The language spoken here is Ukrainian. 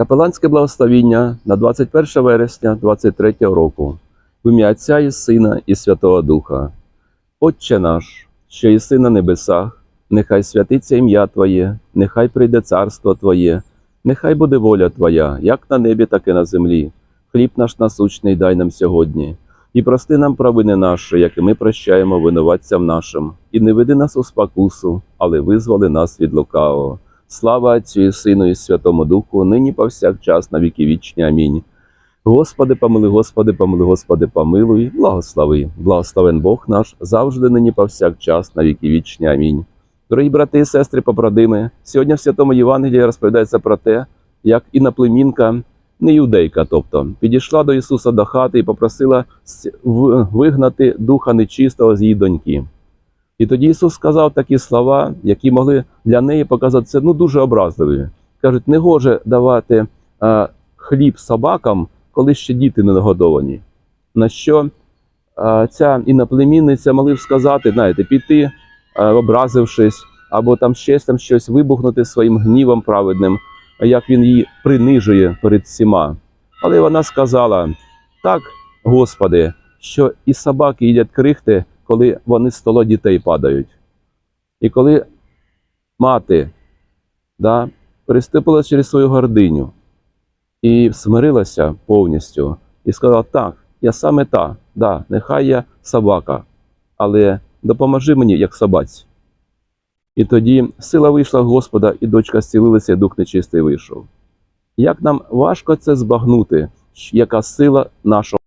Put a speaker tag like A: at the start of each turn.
A: Капеланське благословіння на 21 вересня 23 року в ім'я Отця і Сина і Святого Духа. Отче наш, що єси на небесах, нехай святиться ім'я Твоє, нехай прийде царство Твоє, нехай буде воля Твоя, як на небі, так і на землі. Хліб наш насущний дай нам сьогодні, і прости нам провини наші, як і ми прощаємо винуватцям нашим, і не веди нас у спокусу, але визволи нас від лукавого. Слава Отцю і Сину і Святому Духу, нині повсякчас на віки вічні. Амінь. Господи, помилуй, Господи, помилуй, Господи, помилуй, благослови. Благословен Бог наш, завжди нині повсякчас на віки вічні. Амінь. Дорогі брати і сестри, побратими, сьогодні в Святому Євангелії розповідається про те, як іноплемінка, не юдейка, тобто, підійшла до Ісуса до хати і попросила вигнати духа нечистого з її доньки. І тоді Ісус сказав такі слова, які могли для неї показатися ну, дуже образливими. Кажуть, не гоже давати а, хліб собакам, коли ще діти не нагодовані. На що а, ця іноплемінниця могли б сказати, знаєте, піти, а, образившись, або там щось там щось вибухнути своїм гнівом праведним, як він її принижує перед всіма. Але вона сказала: так, Господи, що і собаки їдять крихти, коли вони з стола дітей падають. І коли мати да, переступила через свою гординю і смирилася повністю, і сказала: так, я саме та, да, нехай я собака, але допоможи мені, як собаці. І тоді сила вийшла в Господа, і дочка зцілилася, і дух нечистий вийшов. Як нам важко це збагнути, яка сила нашого